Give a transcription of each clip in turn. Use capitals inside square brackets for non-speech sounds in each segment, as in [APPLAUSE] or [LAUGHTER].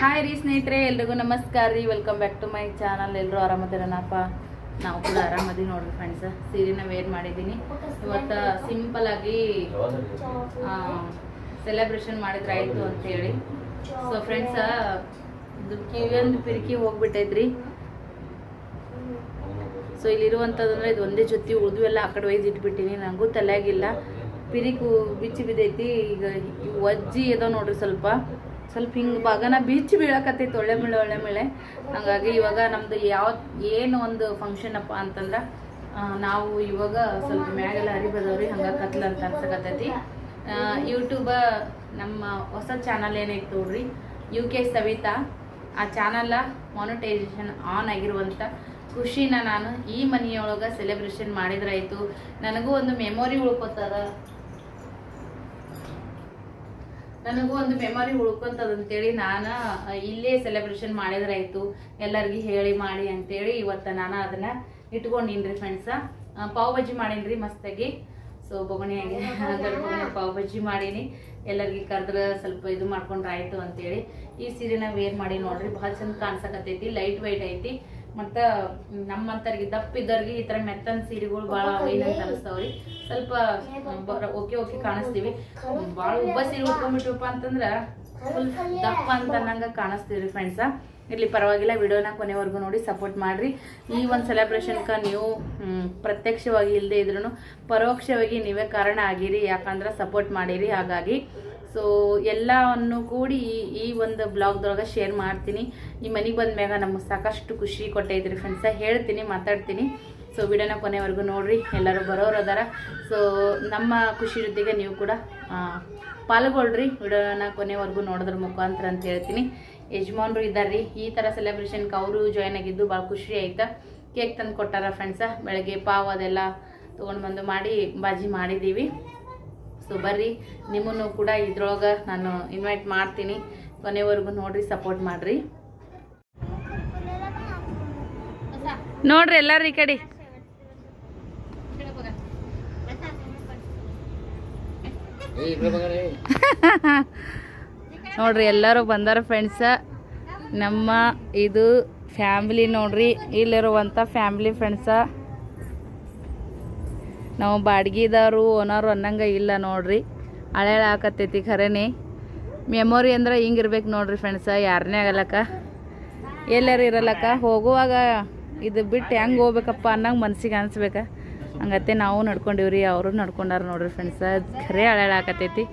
Hi ರೀ ಸ್ನೇಹಿತರೆ, ಎಲ್ರಿಗೂ ನಮಸ್ಕಾರ ರೀ. Welcome back to my channel ಎಲ್ಲರೂ ಆರಾಮದಿರೋಣಪ್ಪ ನಾವು ಕೂಡ ಆರಾಮದಿ ನೋಡ್ರಿ ಫ್ರೆಂಡ್ಸ್ ಸೀರೆನ ವೇರ್ ಮಾಡಿದ್ದೀನಿ ಇವತ್ತು ಸಿಂಪಲ್ ಆಗಿ ಸೆಲೆಬ್ರೇಷನ್ ಮಾಡಿದ್ರೆ ಆಯಿತು ಅಂತೇಳಿ ಸೊ ಫ್ರೆಂಡ್ಸ್ ಇದು ಕಿವಿಯೊಂದು ಪಿರಿಕಿ ಹೋಗ್ಬಿಟ್ಟೈತ್ರಿ. ಸೊ ಇಲ್ಲಿರುವಂಥದ್ದಂದ್ರೆ ಇದು ಒಂದೇ ಜೊತೆ ಉಳಿದು ಎಲ್ಲ ಆ ಕಡೆ ಒಯ್ದು ಇಟ್ಬಿಟ್ಟಿನಿ. ನನಗೂ ತಲೆಯಾಗಿಲ್ಲ. ಪಿರಿಕು ಬಿಚ್ಚಿ ಬಿದ್ದೈತಿ. ಈಗ ಒಜ್ಜಿ ಏನೋ ನೋಡ್ರಿ ಸ್ವಲ್ಪ. ಸ್ವಲ್ಪ ಹಿಂಗೆ ಭಾಗನ ಬೀಚ್ ಬೀಳಕತ್ತೈತಿ ಒಳ್ಳೆ ಮೇಲೆ ಒಳ್ಳೆ ಮೇಳೆ. ಹಾಗಾಗಿ ಇವಾಗ ನಮ್ದು ಯಾವ, ಏನು ಒಂದು ಫಂಕ್ಷನ್ ಅಪ್ಪ ಅಂತಂದ್ರೆ ನಾವು ಇವಾಗ ಸ್ವಲ್ಪ ಮ್ಯಾಗೆಲ್ಲ ಹರಿಬದವ್ರಿ ಹಂಗ ಕತ್ಲ ಅಂತ ಅನ್ಸಕತ್ತೈತಿ. ಯೂಟ್ಯೂಬ ನಮ್ಮ ಹೊಸ ಚಾನಲ್ ಏನೈತೆ ನೋಡ್ರಿ ಯು ಕೆ ಸವಿತಾ. ಆ ಚಾನಲ್ ಮಾನಿಟೈಸೇಷನ್ ಆನ್ ಆಗಿರುವಂಥ ಖುಷಿನ ನಾನು ಈ ಮನೆಯೊಳಗೆ ಸೆಲೆಬ್ರೇಷನ್ ಮಾಡಿದ್ರಾಯ್ತು. ನನಗೂ ಒಂದು ಮೆಮೊರಿ ಉಳ್ಕೋತದ ನನಗೂ ಒಂದು ಮೆಮೊರಿ ಉಳ್ಕೊಂತದ ಅಂತೇಳಿ ನಾನು ಇಲ್ಲೇ ಸೆಲೆಬ್ರೇಷನ್ ಮಾಡಿದ್ರಾಯ್ತು. ಎಲ್ಲರಿಗೂ ಹೇಳಿ ಮಾಡಿ ಅಂತೇಳಿ ಇವತ್ತು ನಾನು ಅದನ್ನ ಇಟ್ಕೊಂಡಿನ್ರಿ ಫ್ರೆಂಡ್ಸ ಪಾವ್ ಬಜ್ಜಿ ಮಾಡೀನ್ರಿ ಮಸ್ತಾಗಿ. ಸೊ ಬೊಗಣಿಯಾಗಿ ಪಾವ್ ಬಜ್ಜಿ ಮಾಡೀನಿ. ಎಲ್ಲರಿಗೆ ಕರೆದ್ರೆ ಸ್ವಲ್ಪ ಇದು ಮಾಡ್ಕೊಂಡ್ರಾಯ್ತು ಅಂತೇಳಿ. ಈ ಸೀರೆನ ವೇರ್ ಮಾಡಿ ನೋಡ್ರಿ ಬಹಳ ಚಂದ ಕಾಣ್ಸಕತೈತಿ ಲೈಟ್ ವೈಟ್ ಐತಿ. ಮತ್ತು ನಮ್ಮಂತರಿಗೆ ದಪ್ಪ ಇದ್ದವ್ರಿಗೆ ಈ ತರ ಮೆತ್ತನ್ ಸೀರೆಗಳು ಬಹಳ ಏನಂತ ಅನಿಸ್ತಾವ್ರಿ? ಸ್ವಲ್ಪ ಓಕೆ ಓಕೆ ಕಾಣಿಸ್ತೀವಿ. ಭಾಳ ಉಬ್ಬ ಸೀರೆ ಉಟ್ಕೊಂಡ್ಬಿಟ್ವಪ್ಪ ಅಂತಂದ್ರೆ ಫುಲ್ ದಪ್ಪ ಅಂತ ಅನ್ನಂಗ ಕಾಣಿಸ್ತೀವಿ ಫ್ರೆಂಡ್ಸ ಇಲ್ಲಿ ಪರವಾಗಿಲ್ಲ ವಿಡಿಯೋನ ಕೊನೆವರೆಗೂ ನೋಡಿ ಸಪೋರ್ಟ್ ಮಾಡ್ರಿ. ಈ ಒಂದು ಸೆಲೆಬ್ರೇಷನ್ಗೆ ನೀವು ಪ್ರತ್ಯಕ್ಷವಾಗಿ ಇಲ್ಲದೆ ಇದ್ರೂ ಪರೋಕ್ಷವಾಗಿ ನೀವೇ ಕಾರಣ ಆಗಿರಿ. ಯಾಕಂದ್ರೆ ಸಪೋರ್ಟ್ ಮಾಡಿರಿ. ಹಾಗಾಗಿ ಸೊ ಎಲ್ಲವನ್ನು ಕೂಡಿ ಈ- ಒಂದು ಬ್ಲಾಗ್ದೊಳಗೆ ಶೇರ್ ಮಾಡ್ತೀನಿ. ಈ ಮನೆಗೆ ಬಂದ ಮ್ಯಾಗ ನಮಗೆ ಸಾಕಷ್ಟು ಖುಷಿ ಕೊಟ್ಟೈತ್ರಿ ಫ್ರೆಂಡ್ಸ ಹೇಳ್ತೀನಿ ಮಾತಾಡ್ತೀನಿ. ಸೊ ವಿಡಿಯೋನ ಕೊನೆವರೆಗೂ ನೋಡ್ರಿ. ಎಲ್ಲರೂ ಬರೋರು ಅದಾರ. ಸೊ ನಮ್ಮ ಖುಷಿ ಜೊತೆಗೆ ನೀವು ಕೂಡ ಆ, ಪಾಲ್ಗೊಳ್ರಿ. ವಿಡಿಯೋನ ಕೊನೆವರೆಗೂ ನೋಡಿದ್ರ ಮುಖಾಂತರ ಅಂತ ಹೇಳ್ತೀನಿ. ಯಜಮಾನ್ರು ಇದ್ದಾರ್ರಿ ಈ ಥರ ಸೆಲೆಬ್ರೇಷನ್ಗೆ ಅವರು ಜಾಯ್ನ್ ಆಗಿದ್ದು ಭಾಳ ಖುಷಿ ಆಯ್ತಾ? ಕೇಕ್ ತಂದು ಕೊಟ್ಟಾರ ಫ್ರೆಂಡ್ಸ ಬೆಳಗ್ಗೆ ಪಾವ್ ಅದೆಲ್ಲ ತೊಗೊಂಡು ಬಂದು ಮಾಡಿ ಬಾಜಿ ಮಾಡಿದ್ದೀವಿ. ಸೊ ಬರ್ರಿ. ನಿಮ್ಮನ್ನು ಕೂಡ ಇದ್ರೊಳಗೆ ನಾನು ಇನ್ವೈಟ್ ಮಾಡ್ತೀನಿ. ಕೊನೆವರೆಗೂ ನೋಡ್ರಿ ಸಪೋರ್ಟ್ ಮಾಡ್ರಿ. ನೋಡ್ರಿ ಎಲ್ಲಾರು ಈ ಕಡೆ. [LAUGHS] ನೋಡ್ರಿ ಎಲ್ಲರೂ ಬಂದಾರ ಫ್ರೆಂಡ್ಸ ನಮ್ಮ ಇದು ಫ್ಯಾಮ್ಲಿ ನೋಡ್ರಿ ಇಲ್ಲಿರುವಂಥ ಫ್ಯಾಮಿಲಿ ಫ್ರೆಂಡ್ಸ ನಾವು ಬಾಡ್ಗಿದವರು ಓನರು ಅನ್ನಂಗೆ ಇಲ್ಲ ನೋಡ್ರಿ. ಹಳೆಳ ಹಾಕತ್ತೈತಿ ಖರೇನೆ. ಮೆಮೊರಿ ಅಂದ್ರೆ ಹಿಂಗಿರ್ಬೇಕು ನೋಡ್ರಿ ಫ್ರೆಂಡ್ಸ ಯಾರನ್ನೇ ಆಗಲ್ಲಕ್ಕ ಎಲ್ಲರೂ ಇರಲ್ಲಕ್ಕ ಹೋಗುವಾಗ ಇದು ಬಿಟ್ಟು ಹೆಂಗೆ ಹೋಗ್ಬೇಕಪ್ಪ ಅನ್ನಂಗೆ ಮನ್ಸಿಗೆ ಅನ್ಸ್ಬೇಕ. ಹಂಗತ್ತೆ ನಾವು ನಡ್ಕೊಂಡಿವ್ರಿ, ಅವರು ನಡ್ಕೊಂಡಾರ ನೋಡ್ರಿ ಫ್ರೆಂಡ್ಸ ಖರೇ ಹಳೆಳ ಹಾಕತ್ತೈತಿ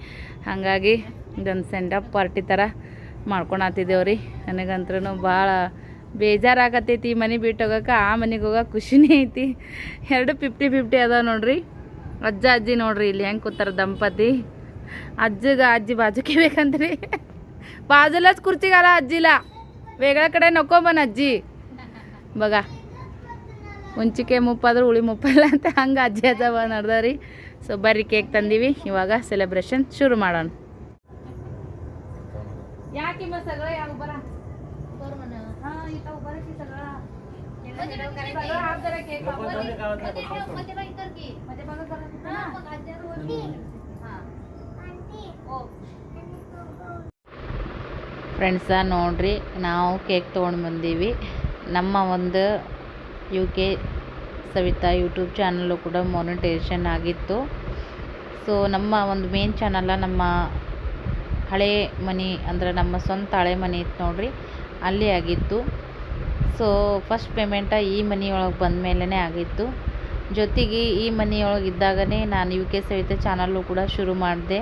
ಹಾಗಾಗಿ ಇದೊಂದು ಸೆಂಡಪ್ ಪಾರ್ಟಿ ಥರ ಮಾಡ್ಕೊಳತ್ತಿದ್ದೇವ್ರಿ ನನಗಂತ್ರೂ ಭಾಳ ಬೇಜಾರಾಗತ್ತೈತಿ ಈ ಮನೆ ಬಿಟ್ಟು ಹೋಗಕ್ಕೆ, ಆ ಮನೆಗೆ ಹೋಗೋಕೆ ಖುಷಿನೇ ಐತಿ. ಎರಡು ಫಿಫ್ಟಿ ಫಿಫ್ಟಿ ಅದಾವ ನೋಡ್ರಿ. ಅಜ್ಜ, ಅಜ್ಜಿ ನೋಡ್ರಿ, ಇಲ್ಲಿ ಹೆಂಗೆ ಕೂತಾರ ದಂಪತಿ. ಅಜ್ಜಗ ಅಜ್ಜಿ ಬಾಜುಕೆ ಬೇಕಂತ್ರಿ ಬಾಜುಲ ಕುರ್ಚಿಗಾಲ ಅಜ್ಜಿಲ್ಲ ಬೇಗಳ ಕಡೆ ನಕ್ಕೊಂಬನ್ ಅಜ್ಜಿ. ಬಗ. ಮುಂಚಿಕೆ ಮುಪ್ಪಾದ್ರೆ ಉಳಿ ಮುಪ್ಪಲ್ಲ ಅಂತ ಹಂಗೆ ಅಜ್ಜಿ ಅಜ್ಜ ನಡ್ದವ್ರಿ. ಸೊ ಬರ್ರಿ ಕೇಕ್ ತಂದೀವಿ. ಇವಾಗ ಸೆಲೆಬ್ರೇಷನ್ ಶುರು ಮಾಡೋಣ. ಯಾಕೆ ಫ್ರೆಂಡ್ಸ ನೋಡ್ರಿ ನಾವು ಕೇಕ್ ತೊಗೊಂಡು ಬಂದೀವಿ. ನಮ್ಮ ಒಂದು U K Savita YouTube channel ಕೂಡ ಮೋನಿಟೈಸೇಷನ್ ಆಗಿತ್ತು. ಸೊ ನಮ್ಮ ಒಂದು ಮೇನ್ ಚಾನಲ್ಲ ನಮ್ಮ ಹಳೆ ಮನೆ ಅಂದ್ರೆ ನಮ್ಮ ಸ್ವಂತ ಹಳೆ ಮನೆ ಇತ್ತು ನೋಡ್ರಿ. ಅಲ್ಲಿ ಆಗಿತ್ತು. ಸೊ ಫಸ್ಟ್ ಪೇಮೆಂಟ ಈ ಮನೆಯೊಳಗೆ ಬಂದ ಮೇಲೇ ಆಗಿತ್ತು. ಜೊತೆಗೆ ಈ ಮನೆಯೊಳಗೆ ಇದ್ದಾಗನೇ ನಾನು ಯು ಕೆ ಸವಿತ ಚಾನಲ್ಲು ಕೂಡ ಶುರು ಮಾಡಿದೆ.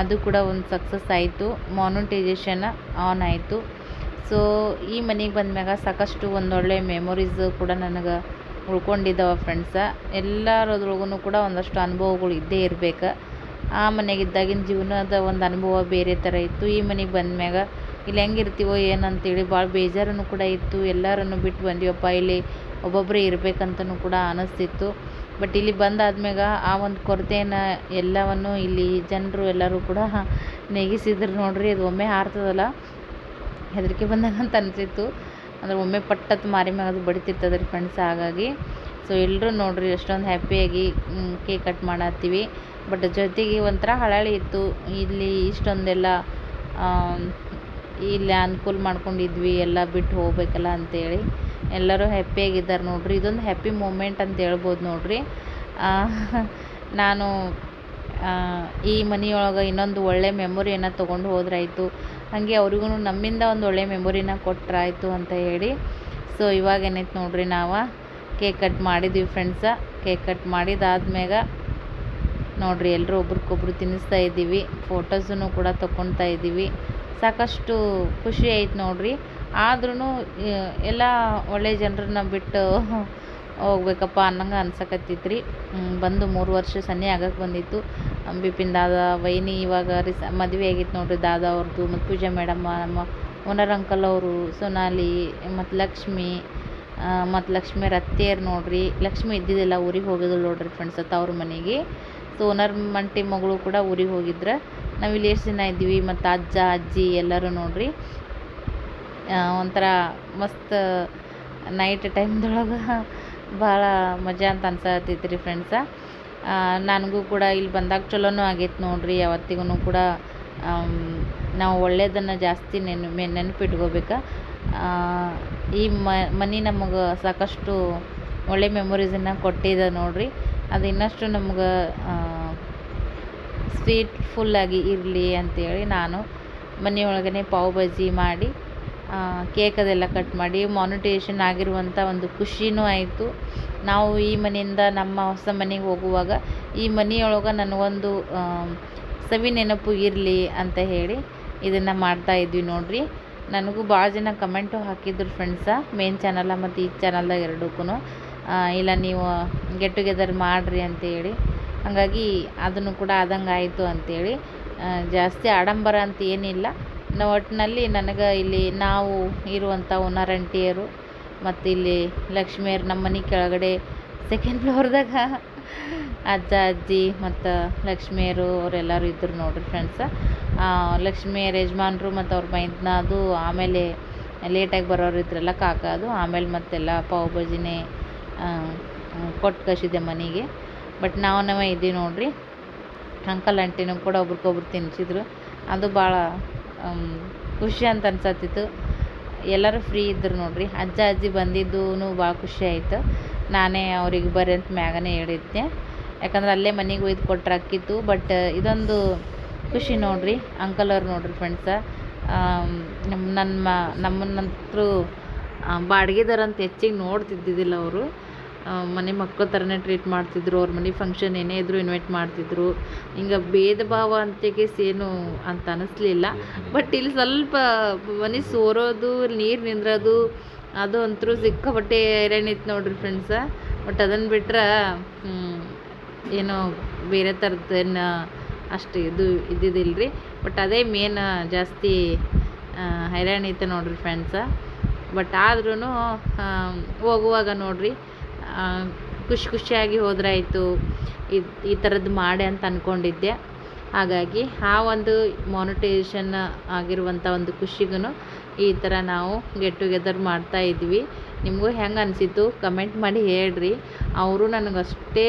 ಅದು ಕೂಡ ಒಂದು ಸಕ್ಸಸ್ ಆಯಿತು. ಮಾನಿಟೈಸೇಷನ್ ಆನ್ ಆಯಿತು. ಸೊ ಈ ಮನೆಗೆ ಬಂದ್ಮ್ಯಾಗ ಸಾಕಷ್ಟು ಒಂದೊಳ್ಳೆ ಮೆಮೊರೀಸ್ ಕೂಡ ನನಗೆ ಉಳ್ಕೊಂಡಿದ್ದಾವ ಫ್ರೆಂಡ್ಸ ಎಲ್ಲರದ್ರೊಳಗೂ ಕೂಡ ಒಂದಷ್ಟು ಅನುಭವಗಳು ಇದ್ದೇ ಇರಬೇಕು. ಆ ಮನೆಗಿದ್ದಾಗಿನ ಜೀವನದ ಒಂದು ಅನುಭವ ಬೇರೆ ಥರ ಇತ್ತು. ಈ ಮನೆಗೆ ಬಂದ್ಮ್ಯಾಗ ಇಲ್ಲಿ ಹೆಂಗಿರ್ತೀವೋ ಏನಂತೇಳಿ ಭಾಳ ಬೇಜಾರನ್ನು ಕೂಡ ಇತ್ತು. ಎಲ್ಲರನ್ನು ಬಿಟ್ಟು ಬಂದೀವಪ್ಪ, ಇಲ್ಲಿ ಒಬ್ಬೊಬ್ಬರೇ ಇರಬೇಕಂತನೂ ಕೂಡ ಅನಿಸ್ತಿತ್ತು. ಬಟ್ ಇಲ್ಲಿ ಬಂದಾದ್ಮ್ಯಾಗ ಆ ಒಂದು ಕೊರತೆಯನ್ನು ಎಲ್ಲವನ್ನು ಇಲ್ಲಿ ಜನರು ಎಲ್ಲರೂ ಕೂಡ ನೆಗಿಸಿದ್ರು ನೋಡ್ರಿ, ಅದು ಒಮ್ಮೆ ಹಾರ್ತದಲ್ಲ ಹೆದರಿಕೆ ಬಂದಂಗೆ ಅಂತ ಅನಿಸಿತ್ತು. ಅಂದ್ರೆ ಒಮ್ಮೆ ಪಟ್ಟತ್ತು ಮಾರಿ ಮ್ಯಾಗ ಅದು ಬಡಿತಿರ್ತದೆ ರೀ ಫ್ರೆಂಡ್ಸ್ ಹಾಗಾಗಿ. ಸೊ ಎಲ್ಲರೂ ನೋಡ್ರಿ, ಎಷ್ಟೊಂದು ಹ್ಯಾಪಿಯಾಗಿ ಕೇಕ್ ಕಟ್ ಮಾಡತ್ತೀವಿ. ಬಟ್ ಜೊತೆಗೆ ಒಂಥರ ಹಳಳಿ ಇತ್ತು. ಇಲ್ಲಿ ಇಷ್ಟೊಂದೆಲ್ಲ ಇಲ್ಲಿ ಅನುಕೂಲ ಮಾಡ್ಕೊಂಡಿದ್ವಿ, ಎಲ್ಲ ಬಿಟ್ಟು ಹೋಗ್ಬೇಕಲ್ಲ ಅಂತೇಳಿ. ಎಲ್ಲರೂ ಹ್ಯಾಪಿಯಾಗಿದ್ದಾರೆ ನೋಡ್ರಿ. ಇದೊಂದು ಹ್ಯಾಪಿ ಮೂಮೆಂಟ್ ಅಂತ ಹೇಳ್ಬೋದು ನೋಡಿರಿ. ನಾನು ಈ ಮನೆಯೊಳಗೆ ಇನ್ನೊಂದು ಒಳ್ಳೆ ಮೆಮೊರಿಯನ್ನು ತೊಗೊಂಡು ಹೋದ್ರಾಯಿತು. ಹಾಗೆ ಅವ್ರಿಗೂ ನಮ್ಮಿಂದ ಒಂದು ಒಳ್ಳೆ ಮೆಮೊರಿನ ಕೊಟ್ಟರಾಯಿತು ಅಂತ ಹೇಳಿ. ಸೊ ಇವಾಗ ಏನೈತೆ ನೋಡ್ರಿ ನಾವು ಕೇಕ್ ಕಟ್ ಮಾಡಿದ್ವಿ ಫ್ರೆಂಡ್ಸ ಕೇಕ್ ಕಟ್ ಮಾಡಿದಾದ್ಮ್ಯಾಗ ನೋಡಿರಿ ಎಲ್ಲರೂ ಒಬ್ರಿಗೊಬ್ರು ತಿನ್ನಿಸ್ತಾ ಇದ್ದೀವಿ. ಫೋಟೋಸನ್ನು ಕೂಡ ತೊಗೊಳ್ತಾ ಇದ್ದೀವಿ. ಸಾಕಷ್ಟು ಖುಷಿ ಆಯ್ತು ನೋಡಿರಿ. ಆದ್ರೂ ಎಲ್ಲ ಒಳ್ಳೆ ಜನರನ್ನ ಬಿಟ್ಟು [LAUGHS] ಹೋಗ್ಬೇಕಪ್ಪ ಅನ್ನಂಗೆ ಅನ್ಸಕತ್ತಿತ್ತು ರೀ ಬಂದು ಮೂರು ವರ್ಷ ಸನ್ನೆ ಆಗಕ್ಕೆ ಬಂದಿತ್ತು. ಬಿಪಿನ್ ದಾದ, ವೈನಿ ಇವಾಗ ರಿಸ, ಮದುವೆ ಆಗಿತ್ತು ನೋಡ್ರಿ ದಾದಾ ಅವ್ರದ್ದು ಮತ್ತು ಪೂಜಾ ಮೇಡಮ್ಮ ನಮ್ಮ ಓನರ್ ಅಂಕಲ್ ಅವರು, ಸೊನಾಲಿ, ಮತ್ತು ಲಕ್ಷ್ಮಿ ಮತ್ತು ಲಕ್ಷ್ಮಿ ಅತ್ತೆಯರು ನೋಡ್ರಿ. ಲಕ್ಷ್ಮಿ ಇದ್ದಿದ್ದಿಲ್ಲ, ಊರಿಗೆ ಹೋಗಿದ್ರು ನೋಡ್ರಿ ಫ್ರೆಂಡ್ಸ್ ತವ್ರ ಮನೆಗೆ. ಸೊ ಓನರ್ ಮಂಟಿ ಮಗಳು ಕೂಡ ಊರಿಗೆ ಹೋಗಿದ್ರೆ. ನಾವಿಲ್ಲಿ ಎಷ್ಟು ದಿನ ಇದ್ದೀವಿ, ಮತ್ತು ಅಜ್ಜ, ಅಜ್ಜಿ ಎಲ್ಲರೂ ನೋಡ್ರಿ. ಒಂಥರ ಮಸ್ತ್ ನೈಟ್ ಟೈಮ್ದೊಳಗೆ ಭಾಳ ಮಜಾ ಅಂತ ಅನ್ಸತ್ತೈತಿ ರೀ ಫ್ರೆಂಡ್ಸ ನನಗೂ ಕೂಡ ಇಲ್ಲಿ ಬಂದಾಗ ಚಲೋನು ಆಗೈತೆ ನೋಡ್ರಿ ಯಾವತ್ತಿಗೂ ಕೂಡ ನಾವು ಒಳ್ಳೆಯದನ್ನು ಜಾಸ್ತಿ ನೆನ್, ಮೆ, ನೆನಪಿಟ್ಕೋಬೇಕು. ಈ ಮನೆ ನಮಗೆ ಸಾಕಷ್ಟು ಒಳ್ಳೆ ಮೆಮೊರೀಸನ್ನು ಕೊಟ್ಟಿದೆ ನೋಡ್ರಿ. ಅದು ಇನ್ನಷ್ಟು ನಮ್ಗೆ ಸ್ವೀಟ್ ಫುಲ್ಲಾಗಿ ಇರಲಿ ಅಂತೇಳಿ ನಾನು ಮನೆಯೊಳಗನೆ ಪಾವ್ ಬಜ್ಜಿ ಮಾಡಿ ಕೇಕ್ ಅದೆಲ್ಲ ಕಟ್ ಮಾಡಿ ಮಾನಿಟೇಷನ್ ಆಗಿರುವಂಥ ಒಂದು ಖುಷಿನೂ ಆಯಿತು. ನಾವು ಈ ಮನೆಯಿಂದ ನಮ್ಮ ಹೊಸ ಮನೆಗೆ ಹೋಗುವಾಗ ಈ ಮನೆಯೊಳಗೆ ನನಗೊಂದು ಸವಿ ನೆನಪು ಇರಲಿ ಅಂತ ಹೇಳಿ ಇದನ್ನು ಮಾಡ್ತಾ ಇದ್ವಿ ನೋಡ್ರಿ. ನನಗೂ ಭಾಳ ಜನ ಕಮೆಂಟು ಹಾಕಿದ್ರು ಫ್ರೆಂಡ್ಸ ಮೇನ್ ಚಾನಲ ಮತ್ತು ಈ ಚಾನಲ್ದಾಗ ಎರಡಕ್ಕೂ ಇಲ್ಲ ನೀವು ಗೆಟ್ ಟುಗೆದರ್ ಮಾಡಿರಿ ಅಂತೇಳಿ. ಹಾಗಾಗಿ ಅದನ್ನು ಕೂಡ ಆದಂಗೆ ಆಯಿತು ಅಂತೇಳಿ ಆ, ಜಾಸ್ತಿ ಆಡಂಬರ ಅಂತ ಏನಿಲ್ಲ. ನ- ಒಟ್ಟಿನಲ್ಲಿ ನನಗೆ ಇಲ್ಲಿ ನಾವು ಇರುವಂಥ ಓನರ್ ಆಂಟಿಯರು ಮತ್ತು ಇಲ್ಲಿ ಲಕ್ಷ್ಮಿಯರು ನಮ್ಮ ಮನೆ ಕೆಳಗಡೆ ಸೆಕೆಂಡ್ ಫ್ಲೋರ್ದಾಗ ಅಜ್ಜ ಅಜ್ಜಿ ಮತ್ತು ಲಕ್ಷ್ಮಿಯರು ಅವರೆಲ್ಲರೂ ಇದ್ದರು ನೋಡ್ರಿ ಫ್ರೆಂಡ್ಸ ಲಕ್ಷ್ಮಿಯರ ಯಜಮಾನರು ಮತ್ತು ಅವ್ರ ಮೈದ್ನದು ಆಮೇಲೆ ಲೇಟಾಗಿ ಬರೋರು ಇದ್ರಲ್ಲ ಕಾಕ ಅದು. ಆಮೇಲೆ ಮತ್ತೆಲ್ಲ ಪಾವ್ ಭಾಜಿನೇ ಕೊಟ್ಟು ಕಳಿಸಿದ್ದೆ ಮನೆಗೆ. ಬಟ್ ನಾವು ನಾವೇ ಇದ್ದೀವಿ ನೋಡ್ರಿ. ಅಂಕಲ್ ಆಂಟಿನೂ ಕೂಡ ಒಬ್ರಿಗೊಬ್ರು ತಿನ್ನಿಸಿದ್ರು ಅದು ಭಾಳ ಖುಷಿ ಅಂತ ಅನ್ಸತ್ತಿತ್ತು. ಎಲ್ಲರೂ ಫ್ರೀ ಇದ್ದರು ನೋಡ್ರಿ. ಅಜ್ಜ, ಅಜ್ಜಿ ಬಂದಿದ್ದೂ ಭಾಳ ಖುಷಿ ಆಯಿತು. ನಾನೇ ಅವ್ರಿಗೆ ಬರ್ರಿ ಅಂತ ಮ್ಯಾಗನೇ ಹೇಳಿದ್ದೆ. ಯಾಕಂದ್ರೆ ಅಲ್ಲೇ ಮನೆಗೆ ಒಯ್ದು ಕೊಟ್ರೆ ಅಕ್ಕಿತ್ತು ಬಟ್ ಇದೊಂದು ಖುಷಿ ನೋಡ್ರಿ. ಅಂಕಲ್ ಅವ್ರು ನೋಡ್ರಿ ಫ್ರೆಂಡ್ಸ ನಮ್ಮ ನನ್ನ ಮ ಬಾಡಿಗೆದಾರ ಅಂತ ಹೆಚ್ಚಿಗೆ ನೋಡ್ತಿದ್ದಿದ್ದಿಲ್ಲ ಅವರು. ಮನೆ ಮಕ್ಕಳ ಥರನೇ ಟ್ರೀಟ್ ಮಾಡ್ತಿದ್ರು, ಅವ್ರ ಮನೆ ಫಂಕ್ಷನ್ ಏನೇ ಇದ್ದರೂ ಇನ್ವೈಟ್ ಮಾಡ್ತಿದ್ರು. ಹಿಂಗೆ ಭೇದ ಭಾವ ಅಂತೆಗೆ ಸೇನು ಅಂತ ಅನ್ನಿಸ್ಲಿಲ್ಲ ಬಟ್ ಇಲ್ಲಿ ಸ್ವಲ್ಪ ಮನೆ ಸೋರೋದು ನೀರು ನಿಂದ್ರೋದು, ಅದು ಅಂತರೂ ಸಿಕ್ಕಾಪಟ್ಟೆ ಹೈರಾಣಿತ್ತು ನೋಡ್ರಿ ಫ್ರೆಂಡ್ಸ ಬಟ್ ಅದನ್ನು ಬಿಟ್ರೆ ಏನೋ ಬೇರೆ ಥರದ್ದೇನು ಅಷ್ಟು ಇದು ಇದ್ದಿದ್ದಿಲ್ಲ ರೀ ಬಟ್ ಅದೇ ಮೇನ್ ಜಾಸ್ತಿ ಹೈರಾಣಿತ್ತು ನೋಡ್ರಿ ಫ್ರೆಂಡ್ಸ ಬಟ್ ಆದ್ರೂ ಹೋಗುವಾಗ ನೋಡ್ರಿ ಖುಷಿ ಖುಷಿಯಾಗಿ ಹೋದ್ರಾಯಿತು. ಇದು ಈ ಥರದ್ದು ಮಾಡಿ ಅಂತ ಅಂದ್ಕೊಂಡಿದ್ದೆ ಹಾಗಾಗಿ ಆ ಒಂದು ಮಾನಿಟೇಷನ್ ಆಗಿರುವಂಥ ಒಂದು ಖುಷಿಗೂ ಈ ಥರ ನಾವು ಗೆಟ್ ಟುಗೆದರ್ ಮಾಡ್ತಾ ಇದ್ವಿ. ನಿಮಗೂ ಹೆಂಗೆ ಅನಿಸಿತ್ತು? ಕಮೆಂಟ್ ಮಾಡಿ ಹೇಳ್ರಿ. ಅವರು ನನಗೆ ಅಷ್ಟೇ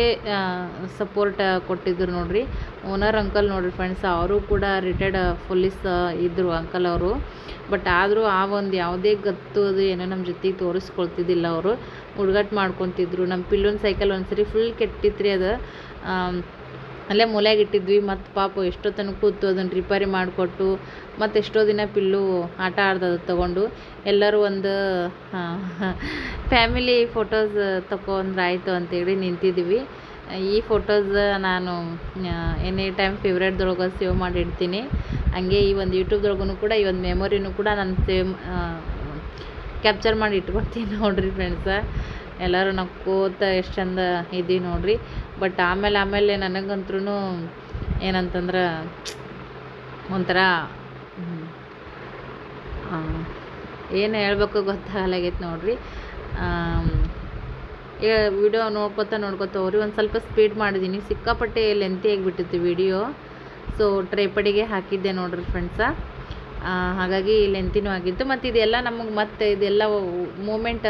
ಸಪೋರ್ಟ್ ಕೊಟ್ಟಿದ್ರು ನೋಡಿರಿ. ಓನರ್ ಅಂಕಲ್ ನೋಡಿರಿ ಫ್ರೆಂಡ್ಸ್ ಅವರು ಕೂಡ ರಿಟೈರ್ಡ್ ಪೊಲೀಸ್ ಇದ್ದರು ಅಂಕಲ್ ಅವರು. ಬಟ್ ಆದರೂ ಆ ಒಂದು ಯಾವುದೇ ಗತ್ತು ಅದು ಏನೋ ನಮ್ಮ ಜೊತೆಗೆ ತೋರಿಸ್ಕೊಳ್ತಿದ್ದಿಲ್ಲ ಅವರು. ಹುಡುಗಾಟ ಮಾಡ್ಕೊತಿದ್ರು. ನಮ್ಮ ಪಿಲ್ಲೊಂದು ಸೈಕಲ್ ಒಂದ್ಸರಿ ಫುಲ್ ಕೆಟ್ಟಿತ್ತು ರೀ ಅದು ಅಲ್ಲೇ ಮೂಲೆಯಾಗ ಇಟ್ಟಿದ್ವಿ ಮತ್ತು ಪಾಪ ಎಷ್ಟೋ ತನಕ ಕೂತು ಅದನ್ನು ರಿಪೇರಿ ಮಾಡಿಕೊಟ್ಟು, ಮತ್ತು ಎಷ್ಟೋ ದಿನ ಪಿಲ್ಲು ಆಟ ಆಡ್ದದು ತಗೊಂಡು. ಎಲ್ಲರೂ ಒಂದು ಫ್ಯಾಮಿಲಿ ಫೋಟೋಸ್ ತಗೊಂಡ್ರೆ ಆಯಿತು ಅಂತೇಳಿ ನಿಂತಿದ್ವಿ ಈ ಫೋಟೋಸ್ ನಾನು ಎನಿ ಟೈಮ್ ಫೇವ್ರೇಟ್ದೊಳಗೆ ಸೇವ್ ಮಾಡಿ ಇಡ್ತೀನಿ ಹಂಗೆ ಈ ಒಂದು ಯೂಟ್ಯೂಬ್ದೊಳಗೂ ಕೂಡ, ಈ ಒಂದು ಮೆಮೊರಿನೂ ಕೂಡ ನಾನು ಸೇವ್ ಕ್ಯಾಪ್ಚರ್ ಮಾಡಿ ಇಟ್ಕೊಳ್ತೀನಿ ನೋಡಿರಿ ಫ್ರೆಂಡ್ಸ ಎಲ್ಲರೂ ನಕ್ಕೋತ ಎಷ್ಟು ಚಂದ ಇದ್ದೀವಿ ನೋಡ್ರಿ. ಬಟ್ ಆಮೇಲೆ ಆಮೇಲೆ ನನಗಂತ್ರೂ ಏನಂತಂದ್ರೆ ಒಂಥರ ಏನು ಹೇಳ್ಬೇಕು ಗೊತ್ತಾಗಲಾಗೈತೆ ನೋಡ್ರಿ. ವಿಡಿಯೋ ನೋಡ್ಕೊತಾ ನೋಡ್ಕೊತ ಹೋಗ್ರಿ ಒಂದು ಸ್ವಲ್ಪ ಸ್ಪೀಡ್ ಮಾಡಿದ್ದೀನಿ ಸಿಕ್ಕಾಪಟ್ಟೆ ಲೆಂತಿ ಆಗಿಬಿಟ್ಟಿತ್ತು ವಿಡಿಯೋ ಸೊ ಟ್ರೈಪಡಿಗೆ ಹಾಕಿದ್ದೆ ನೋಡ್ರಿ ಫ್ರೆಂಡ್ಸ ಹಾಗಾಗಿ ಲೆಂತಿನೂ ಆಗಿತ್ತು. ಮತ್ತು ಇದೆಲ್ಲ ನಮಗೆ ಮತ್ತೆ ಇದೆಲ್ಲ ಮೂಮೆಂಟ್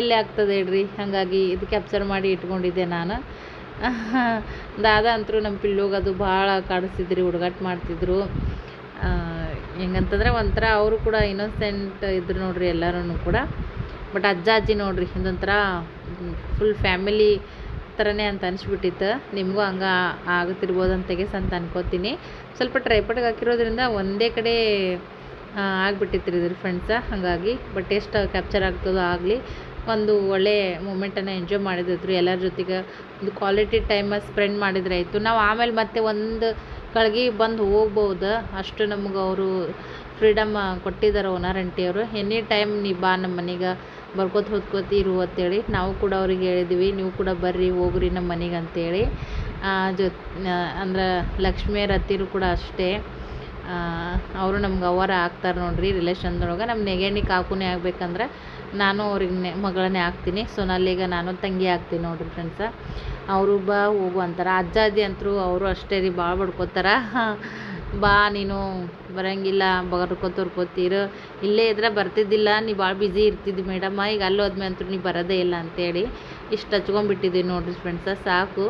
ಎಲ್ಲೇ ಆಗ್ತದೆ ಹೇಳ್ರಿ. ಹಾಗಾಗಿ ಇದು ಕ್ಯಾಪ್ಚರ್ ಮಾಡಿ ಇಟ್ಕೊಂಡಿದ್ದೆ ನಾನು. [LAUGHS] ದಾದ ಅಂತರೂ ನಮ್ಮ ಪಿಲ್ಲುಗೆ ಅದು ಭಾಳ ಕಾಡಿಸ್ತಿದ್ರಿ ಹುಡುಗಾಟ ಮಾಡ್ತಿದ್ರು. ಹೆಂಗಂತಂದ್ರೆ ಒಂಥರ ಅವರು ಕೂಡ ಇನ್ನೋಸೆಂಟ್ ಇದ್ರು ನೋಡ್ರಿ ಎಲ್ಲರೂ ಕೂಡ. ಬಟ್ ಅಜ್ಜ, ಅಜ್ಜಿ ನೋಡ್ರಿ, ಹಿಂದೊಂಥರ ಫುಲ್ ಫ್ಯಾಮಿಲಿ ಥರನೇ ಅಂತ ಅನಿಸ್ಬಿಟ್ಟಿತ್ತು. ನಿಮಗೂ ಹಂಗೆ ಆಗುತ್ತಿರ್ಬೋದು ಅಂತ ಅಂತ ಅನ್ಕೋತೀನಿ. ಸ್ವಲ್ಪ ಟ್ರೈಪಟ್ಗೆ ಹಾಕಿರೋದ್ರಿಂದ ಒಂದೇ ಕಡೆ ಆಗಿಬಿಟ್ಟಿತ್ತು ಇದ್ರ ಫ್ರೆಂಡ್ಸ ಹಾಗಾಗಿ. ಬಟ್ ಎಷ್ಟು ಕ್ಯಾಪ್ಚರ್ ಆಗ್ತದೋ ಆಗಲಿ. ಒಂದು ಒಳ್ಳೆ ಮೂಮೆಂಟನ್ನು ಎಂಜಾಯ್ ಮಾಡಿದ್ರು. ಎಲ್ಲರ ಜೊತೆಗೆ ಒಂದು ಕ್ವಾಲಿಟಿ ಟೈಮ ಸ್ಪೆಂಡ್ ಮಾಡಿದ್ರೆ ಆಯಿತು. ನಾವು ಆಮೇಲೆ ಮತ್ತೆ ಒಂದು ಕಳ್ಗೆ ಬಂದು ಹೋಗ್ಬೋದು? ಅಷ್ಟು ನಮ್ಗೆ ಅವರು ಫ್ರೀಡಮ್ ಕೊಟ್ಟಿದ್ದಾರೆ ಓನರ್ ಆಂಟಿಯವರು ಎನಿ ಟೈಮ್ ನೀ ಬಾ ನಮ್ಮ ಮನೆಗೆ, ಬರ್ಕೋತ ಹೊತ್ಕೋತಿ ಇರು ಅಂತೇಳಿ ನಾವು ಕೂಡ ಅವ್ರಿಗೆ ಹೇಳಿದ್ವಿ. ನೀವು ಕೂಡ ಬರ್ರಿ, ಹೋಗ್ರಿ ನಮ್ಮ ಮನೆಗೆ ಅಂತೇಳಿ. ಜೊ ಅಂದ್ರೆ ಲಕ್ಷ್ಮಿಯರ ಹತ್ತಿರು ಕೂಡ ಅಷ್ಟೇ. ಅವರು ನಮ್ಗೆ ಅವರ ಆಗ್ತಾರೆ ನೋಡ್ರಿ ರಿಲೇಷನ್ದೊಳಗೆ ನಮ್ಮ ನೆಗೆಣಿ ಕಾಕುನೇ ಆಗ್ಬೇಕಂದ್ರೆ ನಾನು ಅವ್ರಿಗೆ ಮಗಳನ್ನೇ ಆಗ್ತೀನಿ ಸೊನಾಲಿಗೆ ನಾನು ತಂಗಿ ಆಗ್ತೀನಿ ನೋಡ್ರಿ ಫ್ರೆಂಡ್ಸ ಅವರು ಬಾ, ಹೋಗು ಅಂತಾರ. ಅಜ್ಜ ಅಜ್ಜಿ ಅಂತರೂ ಅವರು ಅಷ್ಟೇ ರೀ ಭಾಳ ಬಡ್ಕೋತಾರ. [LAUGHS] ಬಾ, ನೀನು ಬರೋಂಗಿಲ್ಲ ಬರ್ಕೋತ ಬರ್ಕೋತೀರು ಇಲ್ಲೇ ಇದ್ರೆ ಬರ್ತಿದ್ದಿಲ್ಲ, ನೀ ಭಾಳ ಬ್ಯುಸಿ ಇರ್ತಿದ್ದಿ ಮೇಡಮ್ಮ ಈಗ ಅಲ್ಲಿ ಹೋದ್ಮೇ ಅಂತೂ ನೀ ಬರೋದೇ ಇಲ್ಲ ಅಂತೇಳಿ ಇಷ್ಟು ಹಚ್ಕೊಂಬಿಟ್ಟಿದ್ದೀನಿ ನೋಡ್ರಿ ಫ್ರೆಂಡ್ಸ ಸಾಕು.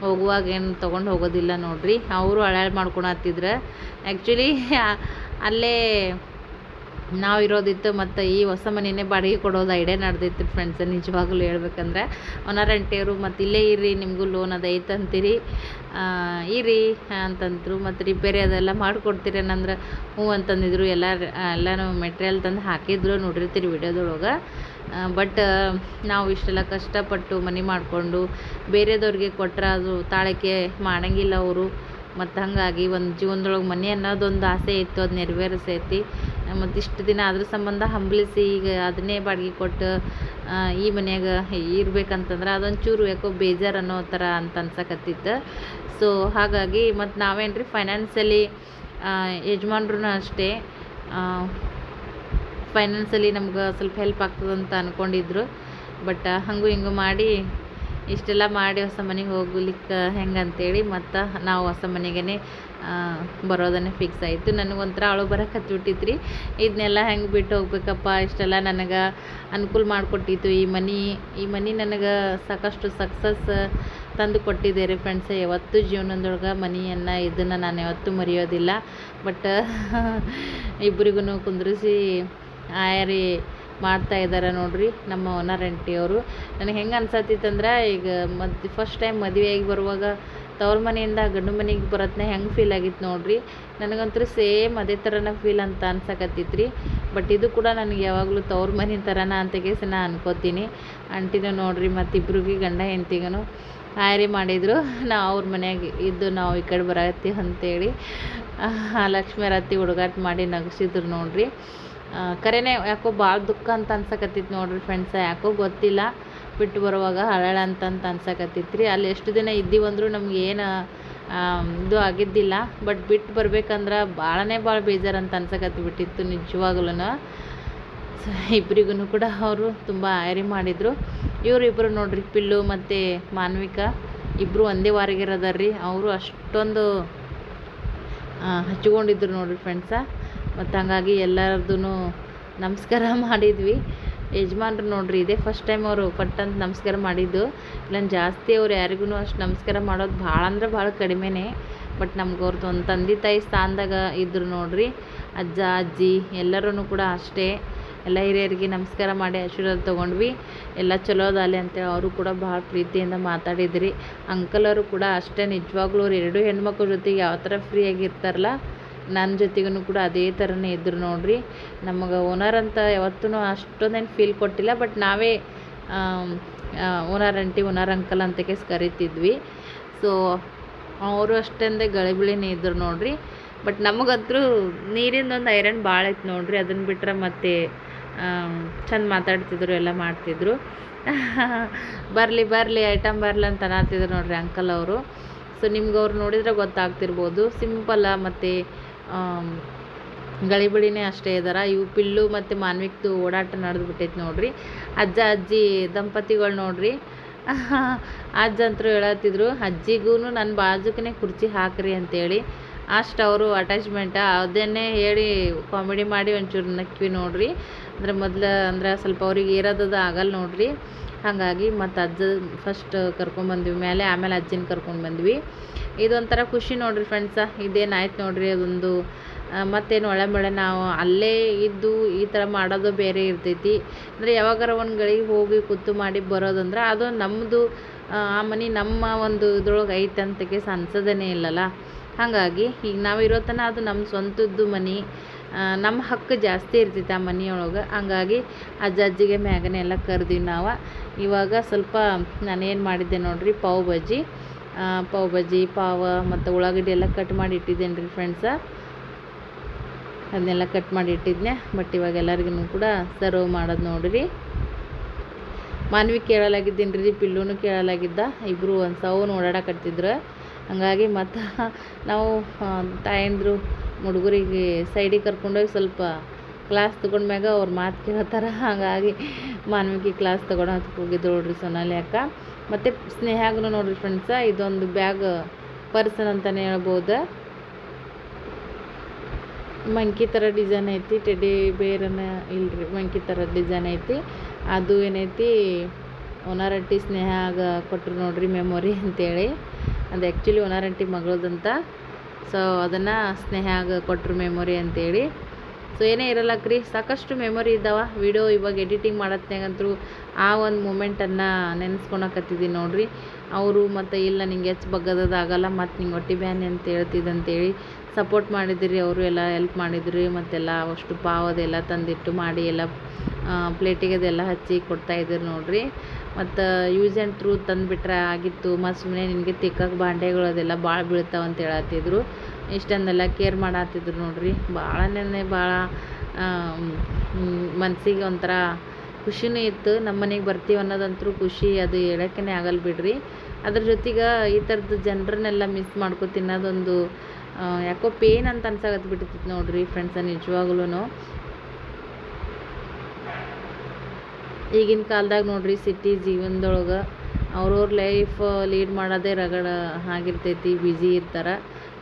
ಹೋಗುವಾಗ ಏನು ತೊಗೊಂಡು ಹೋಗೋದಿಲ್ಲ ನೋಡ್ರಿ. ಅವರು ಅಳ್ಯಾಳ್ ಮಾಡ್ಕೊಳತ್ತಿದ್ರೆ. ಆ್ಯಕ್ಚುಲಿ [LAUGHS] ಅಲ್ಲೇ ನಾವು ಇರೋದಿತ್ತು ಮತ್ತು ಈ ಹೊಸ ಮನೆಯೇ ಬಾಡಿಗೆ ಕೊಡೋದು ಐಡಿಯಾ ನಡೆದಿತ್ತು ಫ್ರೆಂಡ್ಸ್ ನಿಜವಾಗ್ಲೂ ಹೇಳ್ಬೇಕಂದ್ರೆ ಓನರ್ ಆಂಟಿಯವರು ಮತ್ತು ಇಲ್ಲೇ ಇರ್ರಿ, ನಿಮಗೂ ಲೋನ್ ಅದು ಅಂತೀರಿ. ಇರಿ ಅಂತಂದರು, ಮತ್ತು ರಿಪೇರಿ ಅದೆಲ್ಲ ಮಾಡಿಕೊಡ್ತೀರಿ ಏನಂದ್ರೆ ಹ್ಞೂ ಅಂತಂದಿದ್ರು, ಎಲ್ಲ, ಎಲ್ಲನೂ ಮೆಟೀರಿಯಲ್ ತಂದು ಹಾಕಿದ್ರು ನೋಡಿರ್ತೀರಿ ವಿಡಿಯೋದೊಳಗೆ. ಬಟ್ ನಾವು ಇಷ್ಟೆಲ್ಲ ಕಷ್ಟಪಟ್ಟು ಮನೆ ಮಾಡಿಕೊಂಡು ಬೇರೆದವ್ರಿಗೆ ಕೊಟ್ಟರೆ ಅದು ತಾಳಕ್ಕೆ ಮಾಡಂಗಿಲ್ಲ ಅವರು. ಮತ್ತು ಹಾಗಾಗಿ ಒಂದು ಜೀವನದೊಳಗೆ ಮನೆ ಅನ್ನೋದೊಂದು ಆಸೆ ಇತ್ತು, ಅದು ನೆರವೇರಿಸೈತಿ. ಮತ್ತು ಇಷ್ಟು ದಿನ ಅದ್ರ ಸಂಬಂಧ ಹಂಬಲಿಸಿ ಈಗ ಅದನ್ನೇ ಬಾಡಿಗೆ ಕೊಟ್ಟು ಈ ಮನ್ಯಾಗ ಇರ್ಬೇಕಂತಂದ್ರೆ ಅದೊಂಚೂರು ಯಾಕೋ ಬೇಜಾರು ಅನ್ನೋ ಥರ ಅಂತ ಅನ್ಸಕತ್ತಿತ್ತು. ಸೊ ಹಾಗಾಗಿ ಮತ್ತು ನಾವೇನು ರೀ ಫೈನಾನ್ಸಲಿ ಯಜಮಾನ್ರೂ ಅಷ್ಟೇ ಫೈನಾನ್ಸಲಿ ನಮ್ಗೆ ಸ್ವಲ್ಪ ಹೆಲ್ಪ್ ಆಗ್ತದಂತ ಅಂದ್ಕೊಂಡಿದ್ರು ಬಟ್ ಹಂಗೂ ಹಿಂಗೂ ಮಾಡಿ ಇಷ್ಟೆಲ್ಲ ಮಾಡಿ ಹೊಸ ಮನೆಗೆ ಹೋಗ್ಲಿಕ್ಕೆ ಹೆಂಗೆ ಅಂತೇಳಿ ಮತ್ತು ನಾವು ಹೊಸ ಮನೆಗೇ ಬರೋದನ್ನೇ ಫಿಕ್ಸ್ ಆಯಿತು. ನನಗೊಂಥರ ಅಳು ಬರಕ್ಕೆ ಹತ್ಬಿಟ್ಟಿತ್ತು ರೀ ಇದನ್ನೆಲ್ಲ ಹೆಂಗೆ ಬಿಟ್ಟು ಹೋಗ್ಬೇಕಪ್ಪ, ಇಷ್ಟೆಲ್ಲ ನನಗೆ ಅನುಕೂಲ ಮಾಡಿಕೊಟ್ಟಿತ್ತು. ಈ ಮನೆ ಈ ಮನೆ ನನಗೆ ಸಾಕಷ್ಟು ಸಕ್ಸಸ್ ತಂದು ಕೊಟ್ಟಿದೆ ರೀ ಫ್ರೆಂಡ್ಸ್ ಯಾವತ್ತೂ ಜೀವನದೊಳಗೆ ಮನೆಯನ್ನು, ಇದನ್ನು ನಾನು ಯಾವತ್ತೂ ಮರೆಯೋದಿಲ್ಲ. ಬಟ್ [LAUGHS] ಇಬ್ಬರಿಗೂ ಕುಂದ್ರಿಸಿ ಆಯರಿ ಮಾಡ್ತಾ ಇದ್ದಾರೆ ನೋಡಿರಿ ನಮ್ಮ ಓನರ್ ಆಂಟಿಯವರು ನನಗೆ ಹೆಂಗೆ ಅನ್ಸತ್ತಿತ್ತಂದ್ರೆ, ಈಗ ಮದ್ ಫಸ್ಟ್ ಟೈಮ್ ಮದುವೆಯಾಗಿ ಬರುವಾಗ ತವ್ರ ಮನೆಯಿಂದ ಗಂಡು ಮನೆಗೆ ಬರೋತ್ನ ಹೆಂಗೆ ಫೀಲ್ ಆಗಿತ್ತು ನೋಡ್ರಿ? ನನಗಂತೂ ಸೇಮ್ ಅದೇ ಥರನ ಫೀಲ್ ಅಂತ ಅನ್ಸಕತ್ತಿತ್ತು ಬಟ್ ಇದು ಕೂಡ ನನಗೆ ಯಾವಾಗಲೂ ತವ್ರ ಮನೆ ಥರನ ಅಂತ ಕೇಸಿ ನಾ ಅನ್ಕೋತೀನಿ. ಆಂಟಿನೂ ನೋಡ್ರಿ ಮತ್ತಿಬ್ರಿಗೆ ಗಂಡ ಹೆಂಡ್ತಿಗೂ ಹಾಯರಿ ಮಾಡಿದರು. ನಾವು ಅವ್ರ ಮನೆಯಾಗೆ ಇದ್ದು ನಾವು ಈ ಕಡೆ ಬರತ್ತೀವಿ ಅಂತೇಳಿ ಲಕ್ಷ್ಮೀ ರತ್ತಿ ಹುಡುಗಾಟ ಮಾಡಿ ನಗಿಸಿದ್ರು ನೋಡ್ರಿ. ಕರೆನೇ ಯಾಕೋ ಭಾಳ ದುಃಖ ಅಂತ ಅನ್ಸಕತ್ತಿತ್ತು ನೋಡ್ರಿ ಫ್ರೆಂಡ್ಸ ಯಾಕೋ ಗೊತ್ತಿಲ್ಲ. ಬಿಟ್ಟು ಬರುವಾಗ ಹಳಳ ಅಂತಂತ ಅನ್ಸಕತ್ತಿತ್ತು ರೀ ಅಲ್ಲಿ ಎಷ್ಟು ದಿನ ಇದ್ದೀವಂದ್ರೂ ನಮ್ಗೆ ಏನು ಇದು ಆಗಿದ್ದಿಲ್ಲ. ಬಟ್ ಬಿಟ್ಟು ಬರ್ಬೇಕಂದ್ರೆ ಭಾಳನೇ ಭಾಳ ಬೇಜಾರು ಅಂತ ಅನ್ಸಕತ್ತಿ ಬಿಟ್ಟಿತ್ತು ನಿಜವಾಗ್ಲೂ ಸೊ ಇಬ್ಬರಿಗೂ ಕೂಡ ಅವರು ತುಂಬ ಆಯರಿ ಮಾಡಿದರು. ಇವರಿಬ್ಬರು ನೋಡ್ರಿ, ಪಿಲ್ಲು ಮತ್ತು ಮಾನ್ವಿಕ ಇಬ್ಬರು ಒಂದೇ ವಾರಿಗಿರೋದಾರ ರೀ ಅವರು ಅಷ್ಟೊಂದು ಹಚ್ಕೊಂಡಿದ್ರು ನೋಡ್ರಿ ಫ್ರೆಂಡ್ಸ ಮತ್ತು ಹಂಗಾಗಿ ಎಲ್ಲರದ್ದು ನಮಸ್ಕಾರ [LAUGHS] ಮಾಡಿದ್ವಿ. ಯಜಮಾನ್ರು ನೋಡ್ರಿ, ಇದೇ ಫಸ್ಟ್ ಟೈಮ್ ಅವರು ಪಟ್ಟಂತ ನಮಸ್ಕಾರ ಮಾಡಿದ್ದು. ಇಲ್ಲ ಜಾಸ್ತಿ ಅವ್ರು ಯಾರಿಗೂ ಅಷ್ಟು ನಮಸ್ಕಾರ ಮಾಡೋದು ಭಾಳ ಅಂದ್ರೆ ಭಾಳ ಕಡಿಮೆನೇ. ಬಟ್ ನಮ್ಗೆ ಅವ್ರದ್ದು ಒಂದು ತಂದೆ ತಾಯಿ ಸ್ಥಾನದಾಗ ಇದ್ರು ನೋಡ್ರಿ, ಅಜ್ಜ, ಅಜ್ಜಿ ಎಲ್ಲರೂ ಕೂಡ ಅಷ್ಟೇ. ಎಲ್ಲ ಹಿರಿಯರಿಗೆ ನಮಸ್ಕಾರ ಮಾಡಿ ಆಶೀರ್ವಾದ ತೊಗೊಂಡ್ವಿ. ಎಲ್ಲ ಚಲೋ ಅದಾಲೆ ಅಂತೇಳಿ ಅವರು ಕೂಡ ಭಾಳ ಪ್ರೀತಿಯಿಂದ ಮಾತಾಡಿದ್ರಿ. ಅಂಕಲವರು ಕೂಡ ಅಷ್ಟೇ ನಿಜವಾಗ್ಲೂ ಅವ್ರು ಎರಡು ಹೆಣ್ಮಕ್ಳ ಜೊತೆಗೆ ಯಾವ ಥರ ಫ್ರೀಯಾಗಿರ್ತಾರಲ್ಲ ನನ್ನ ಜೊತೆಗೂ ಕೂಡ ಅದೇ ಥರನೇ ಇದ್ರು ನೋಡ್ರಿ. ನಮಗೆ ಓನರ್ ಅಂತ ಯಾವತ್ತೂ ಅಷ್ಟೊಂದೇನು ಫೀಲ್ ಕೊಟ್ಟಿಲ್ಲ ಬಟ್ ನಾವೇ ಓನರ್ ಅಂಟಿ ಓನರ್ ಅಂಕಲ್ ಅಂತ ಕೇಸ್ ಕರಿತಿದ್ವಿ. ಸೊ ಅವರು ಅಷ್ಟೊಂದೇ ಗಳಿಬಿಳಿನೇ ಇದ್ರು ನೋಡ್ರಿ. ಬಟ್ ನಮಗಂತೂ ನೀರಿಂದೊಂದು ಐರನ್ ಭಾಳ ಐತೆ ನೋಡ್ರಿ. ಅದನ್ನು ಬಿಟ್ಟರೆ ಮತ್ತೆ ಚಂದ ಮಾತಾಡ್ತಿದ್ರು, ಎಲ್ಲ ಮಾಡ್ತಿದ್ರು. [LAUGHS] ಬರಲಿ ಬರಲಿ ಐಟಮ್ ಬರಲಿ ಅಂತ ಅನ್ನತ್ತಿದ್ರು ನೋಡ್ರಿ ಅಂಕಲ್ ಅವರು. ಸೊ ನಿಮ್ಗೆ ಅವ್ರು ನೋಡಿದರೆ ಗೊತ್ತಾಗ್ತಿರ್ಬೋದು. ಸಿಂಪಲ್ಲ ಮತ್ತು ಗಳಿಬಿಳಿನೇ ಅಷ್ಟೇ ಇದಾರ. ಇವು ಪಿಲ್ಲು ಮತ್ತು ಮಾನ್ವಿಕ್ದು ಓಡಾಟ ನಡೆದು ಬಿಟ್ಟೈತೆ ನೋಡ್ರಿ. ಅಜ್ಜ, ಅಜ್ಜಿ, ದಂಪತಿಗಳು ನೋಡ್ರಿ. [LAUGHS] ಅಜ್ಜ ಅಂತೂ ಹೇಳತ್ತಿದ್ರು ಅಜ್ಜಿಗೂ ನನ್ನ ಬಾಜುಕನೆ ಕುರ್ಚಿ ಹಾಕ್ರಿ ಅಂತೇಳಿ. ಅಷ್ಟು ಅವರು ಅಟ್ಯಾಚ್ಮೆಂಟ ಅದನ್ನೇ ಹೇಳಿ ಕಾಮಿಡಿ ಮಾಡಿ ಒಂಚೂರು ನಕ್ವಿ ನೋಡ್ರಿ. ಅಂದ್ರೆ ಮೊದ್ಲು ಅಂದ್ರೆ ಸ್ವಲ್ಪ ಅವ್ರಿಗೆ ಇರೋದದು ಆಗಲ್ಲ ನೋಡ್ರಿ. ಹಾಗಾಗಿ ಮತ್ತು ಅಜ್ಜ ಫಸ್ಟ್ ಕರ್ಕೊಂಬಂದ್ವಿ ಮೇಲೆ ಆಮೇಲೆ ಅಜ್ಜಿನ ಕರ್ಕೊಂಡು ಬಂದ್ವಿ. ಇದೊಂಥರ ಖುಷಿ ನೋಡ್ರಿ ಫ್ರೆಂಡ್ಸ ಇದೇನಾಯ್ತು ನೋಡ್ರಿ ಅದೊಂದು ಮತ್ತೇನು ಒಳ್ಳೆ ಮಳೆ ನಾವು ಅಲ್ಲೇ ಇದ್ದು ಈ ಥರ ಮಾಡೋದು ಬೇರೆ ಇರ್ತೈತಿ. ಅಂದರೆ ಯಾವಾಗಾರ ಒಂದು ಗಳಿಗೆ ಹೋಗಿ ಕೂತು ಮಾಡಿ ಬರೋದಂದ್ರೆ ಅದು ನಮ್ಮದು ಆ ಮನೆ ನಮ್ಮ ಒಂದು ಇದ್ರೊಳಗೆ ಐತೆ ಅಂತಕ್ಕೆ ಕೇಸ್ ಅನ್ಸೋದೇ ಇಲ್ಲಲ್ಲ. ಹಾಗಾಗಿ ಈಗ ನಾವು ಇರೋ ತನಕ ಅದು ನಮ್ಮ ಸ್ವಂತದ್ದು ಮನೆ. ನಮ್ಮ ಹಕ್ಕು ಜಾಸ್ತಿ ಇರ್ತೈತೆ ಆ ಮನೆಯೊಳಗೆ. ಹಂಗಾಗಿ ಅಜ್ಜ ಅಜ್ಜಿಗೆ ಮ್ಯಾಗನೆ ಎಲ್ಲ ಕರೆದಿವಿ ನಾವು. ಇವಾಗ ಸ್ವಲ್ಪ ನಾನೇನು ಮಾಡಿದ್ದೆ ನೋಡಿರಿ, ಪಾವ್ ಬಜ್ಜಿ. ಪಾವ್ ಬಜ್ಜಿ, ಪಾವ ಮತ್ತು ಉಳ್ಳಾಗಡ್ಡಿ ಎಲ್ಲ ಕಟ್ ಮಾಡಿ ಇಟ್ಟಿದ್ದೇನೆ ರೀ ಫ್ರೆಂಡ್ಸ ಅದನ್ನೆಲ್ಲ ಕಟ್ ಮಾಡಿ ಇಟ್ಟಿದ್ನೆ ಬಟ್ ಇವಾಗ ಎಲ್ಲರಿಗೂ ಕೂಡ ಸರ್ವ್ ಮಾಡೋದು ನೋಡಿರಿ. ಮಾನ್ವಿ ಕೇಳಲಾಗಿದ್ದೀನಿ ರೀ ಪಿಲ್ಲೂನು ಕೇಳಲಾಗಿದ್ದ. ಇಬ್ಬರು ಒಂದು ಸಾವು ಓಡಾಡಕತ್ತಿದ್ರು. ಹಂಗಾಗಿ ಮತ್ತು ನಾವು ತಾಯಂದ್ರು ಹುಡುಗರಿಗೆ ಸೈಡಿಗೆ ಕರ್ಕೊಂಡೋಗಿ ಸ್ವಲ್ಪ ಕ್ಲಾಸ್ ತೊಗೊಂಡ್ಮ್ಯಾಗ ಅವ್ರು ಮಾತು ಕೇಳ್ತಾರೆ. ಹಾಗಾಗಿ ಮಾನವಿಕಿ ಕ್ಲಾಸ್ ತೊಗೊಳೋದಕ್ಕೆ ಹೋಗಿದ್ದು ನೋಡ್ರಿ ಸೊನಾಲಿ ಅಕ್ಕ. ಮತ್ತು ಸ್ನೇಹಾಗೂ ನೋಡ್ರಿ ಫ್ರೆಂಡ್ಸ ಇದೊಂದು ಬ್ಯಾಗ್ ಪರ್ಸನ್ ಅಂತಲೇ ಹೇಳ್ಬೋದು. ಮಂಕಿ ಥರ ಡಿಸೈನ್ ಐತಿ ಟೆಡಿ ಬೇರನ ಇಲ್ರಿ, ಮಂಕಿ ಥರ ಡಿಸೈನ್ ಐತಿ. ಅದು ಏನೈತಿ ಒನಾರಂಟಿ ಸ್ನೇಹಾಗ ಕೊಟ್ಟರು ನೋಡ್ರಿ ಮೆಮೊರಿ ಅಂತೇಳಿ. ಅದು ಆ್ಯಕ್ಚುಲಿ ಒನಾರಂಟಿ ಮಗಳದಂತ. ಸೊ ಅದನ್ನು ಸ್ನೇಹಾಗ ಕೊಟ್ಟರು ಮೆಮೊರಿ ಅಂತೇಳಿ. ಸೊ ಏನೇ ಇರಲ್ಲಕ್ರಿ ಸಾಕಷ್ಟು ಮೆಮೊರಿ ಇದ್ದಾವೆ. ವಿಡಿಯೋ ಇವಾಗ ಎಡಿಟಿಂಗ್ ಮಾಡತ್ನಾಗಂತೂ ಆ ಒಂದು ಮೂಮೆಂಟನ್ನು ನೆನೆಸ್ಕೊಳಕತ್ತಿದ್ದೀನಿ ನೋಡಿರಿ. ಅವರು ಮತ್ತು, ಇಲ್ಲ, ನಿಂಗೆ ಹೆಚ್ಚು ಬಗ್ಗದಾಗಲ್ಲ ಮತ್ತು ನಿಂಗೆ ಹೊಟ್ಟಿ ಬ್ಯಾನೆ ಅಂತ ಹೇಳ್ತಿದ್ದಂತೇಳಿ ಸಪೋರ್ಟ್ ಮಾಡಿದಿರಿ. ಅವರು ಎಲ್ಲ ಹೆಲ್ಪ್ ಮಾಡಿದ್ರಿ. ಮತ್ತೆಲ್ಲ ಅಷ್ಟು ಪಾವದೆಲ್ಲ ತಂದಿಟ್ಟು ಮಾಡಿ ಎಲ್ಲ ಪ್ಲೇಟಿಗೆ ಅದೆಲ್ಲ ಹಚ್ಚಿ ಕೊಡ್ತಾಯಿದ್ರು ನೋಡ್ರಿ. ಮತ್ತು ಯೂಸ್ ಆ್ಯಂಡ್ ಥ್ರೂ ತಂದುಬಿಟ್ರೆ ಆಗಿತ್ತು. ಮತ್ತು ಸುಮ್ಮನೆ ನಿನಗೆ ತಿಕ್ಕಕ್ಕೆ ಬಾಂಡೆಗಳು ಅದೆಲ್ಲ ಭಾಳ ಬೀಳ್ತಾವೆ ಅಂತ ಹೇಳತ್ತಿದ್ರು ಇಷ್ಟನ್ನೆಲ್ಲ ಕೇರ್ ಮಾಡತ್ತಿದ್ರು ನೋಡ್ರಿ. ಭಾಳನೇ ಭಾಳ ಮನಸ್ಸಿಗೆ ಒಂಥರ ಖುಷಿನೂ ಇತ್ತು. ನಮ್ಮ ಮನೆಗೆ ಬರ್ತೀವಿ ಅನ್ನೋದಂತೂ ಖುಷಿ. ಅದು ಹೇಳೋಕ್ಕೇ ಆಗಲ್ಲ ಬಿಡ್ರಿ. ಅದ್ರ ಜೊತೆಗೆ ಈ ಥರದ್ದು ಜನರನ್ನೆಲ್ಲ ಮಿಸ್ ಮಾಡ್ಕೊ ತಿನ್ನೋದೊಂದು ಯಾಕೋ ಪೇನ್ ಅಂತ ಅನ್ಸಾಗತ್ತೆ ಬಿಟ್ಟಿತ್ತು ನೋಡ್ರಿ ಫ್ರೆಂಡ್ಸ ನಿಜವಾಗ್ಲೂ ಈಗಿನ ಕಾಲ್ದಾಗ ನೋಡ್ರಿ ಸಿಟಿ ಜೀವನದೊಳಗೆ ಅವ್ರವ್ರ ಲೈಫ್ ಲೀಡ್ ಮಾಡೋದೇ ರಗಡ ಆಗಿರ್ತೈತಿ ಬ್ಯುಸಿ ಇರ್ತಾರೆ.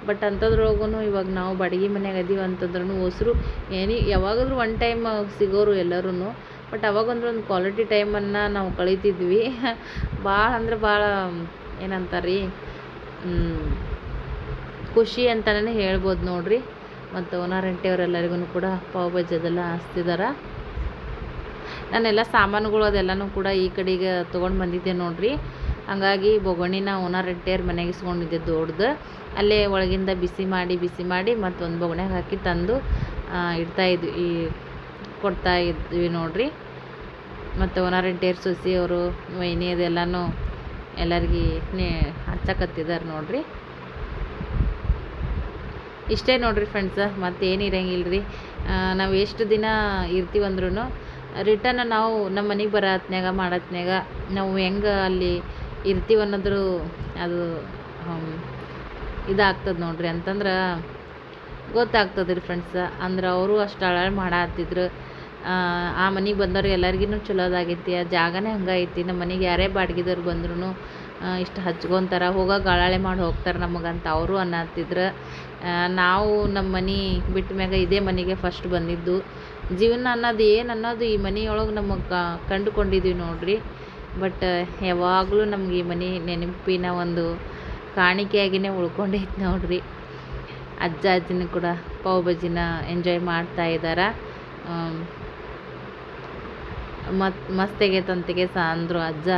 ಬಟ್ ಅಂಥದ್ರೊಳಗೂ ಇವಾಗ ನಾವು ಬಾಡಿಗೆ ಮನ್ಯಾಗ ಅದೀವಿ ಅಂತಂದ್ರೂ ಹೊಸರು ಏನಿ, ಯಾವಾಗಾದ್ರೂ ಒನ್ ಟೈಮ್ ಸಿಗೋರು ಎಲ್ಲರೂ ಬಟ್ ಅವಾಗಂದ್ರೆ ಒಂದು ಕ್ವಾಲಿಟಿ ಟೈಮನ್ನು ನಾವು ಕಳೀತಿದ್ವಿ. [LAUGHS] ಭಾಳ ಅಂದ್ರೆ ಭಾಳ ಏನಂತಾರೆ ರೀ ಖುಷಿ ಅಂತಲೇ ಹೇಳ್ಬೋದು ನೋಡಿರಿ. ಮತ್ತು ಓನರ್ ಅವರೆಲ್ಲರಿಗೂ ಕೂಡ ಪಾವ್ ಬಜ್ಜದೆಲ್ಲ ಹಚ್ತಿದಾರ ನಾನೆಲ್ಲ ಸಾಮಾನುಗಳು ಅದೆಲ್ಲನೂ ಕೂಡ ಈ ಕಡೆಗೆ ತೊಗೊಂಡು ಬಂದಿದ್ದೆ ನೋಡಿರಿ. ಹಂಗಾಗಿ ಬೊಗಣಿನ ಓನರ್ ರೆಂಟಿಯರ್ ಮನೆಗೆ ಇಸ್ಕೊಂಡಿದ್ದೆ ದೊಡ್ಡದು. ಅಲ್ಲೇ ಒಳಗಿಂದ ಬಿಸಿ ಮಾಡಿ ಬಿಸಿ ಮಾಡಿ ಮತ್ತು ಒಂದು ಬೊಗಣ್ಯಾಗ ಹಾಕಿ ತಂದು ಇಡ್ತಾ ಇದ್ವಿ ಕೊಡ್ತಾ ಇದ್ವಿ ನೋಡಿರಿ. ಮತ್ತು ಓನರ್ ರೆಂಟಿಯರ್ ಸೊಸಿ ಅವರು, ವೈನಿ ಅದೆಲ್ಲನೂ ಎಲ್ಲರಿಗೆ ಹಚ್ಚಕತ್ತಿದ್ದಾರೆ ನೋಡಿರಿ. ಇಷ್ಟೇ ನೋಡಿರಿ ಫ್ರೆಂಡ್ಸ ಮತ್ತೇನು ಇರಂಗಿಲ್ಲ ರೀ ನಾವು ಎಷ್ಟು ದಿನ ಇರ್ತೀವಂದ್ರೂ ರಿಟರ್ನ್ ನಾವು ನಮ್ಮ ಮನೆಗೆ ಬರೋ ಹೊತ್ನ್ಯಾಗ ನಾವು ಹೆಂಗೆ ಅಲ್ಲಿ ಇರ್ತೀವಿ ಅನ್ನೋದ್ರ ಅದು ಇದು ಇದಾಗ್ತದೆ ನೋಡ್ರಿ. ಅಂತಂದ್ರೆ ಗೊತ್ತಾಗ್ತದೆ ರೀ ಫ್ರೆಂಡ್ಸ್ ಅಂದ್ರೆ ಅವರು ಅಷ್ಟು ಅಳಾಳು ಮಾಡತ್ತಿದ್ರು ಆ ಮನೆಗೆ ಬಂದವ್ರು ಎಲ್ಲರಿಗೂ ಚಲೋದಾಗೈತಿ. ಆ ಜಾಗನೇ ಹಂಗೈತಿ. ನಮ್ಮ ಮನೆಗೆ ಯಾರೇ ಬಾಡ್ಗಿದವ್ರು ಬಂದ್ರೂ ಇಷ್ಟು ಹಚ್ಕೊಂತಾರ. ಹೋಗೋ ಗಾಳಾಳೆ ಮಾಡಿ ಹೋಗ್ತಾರೆ ನಮಗಂತ ಅವರು ಅನ್ನತ್ತಿದ್ರು ನಾವು ನಮ್ಮ ಮನೆ ಬಿಟ್ಟ ಮ್ಯಾಗ ಇದೇ ಮನೆಗೆ ಫಸ್ಟ್ ಬಂದಿದ್ದು. ಜೀವನ ಅನ್ನೋದು ಏನು ಅನ್ನೋದು ಈ ಮನೆಯೊಳಗೆ ನಮಗೆ ಕಂಡುಕೊಂಡಿದ್ದೀವಿ ನೋಡಿರಿ. ಬಟ್ ಯಾವಾಗಲೂ ನಮ್ಗೆ ಈ ಮನೆ ನೆನಪಿನ ಒಂದು ಕಾಣಿಕೆಯಾಗಿಯೇ ಉಳ್ಕೊಂಡೈತೆ ನೋಡಿರಿ. ಅಜ್ಜ, ಅಜ್ಜಿನೂ ಕೂಡ ಪಾವ್ ಬಜ್ಜಿನ ಎಂಜಾಯ್ ಮಾಡ್ತಾ ಇದ್ದಾರೆ ಮತ್ತು ಮಸ್ತ್ ತಂತೆಗೆ ಸಾಂದ್ರು ಅಜ್ಜ.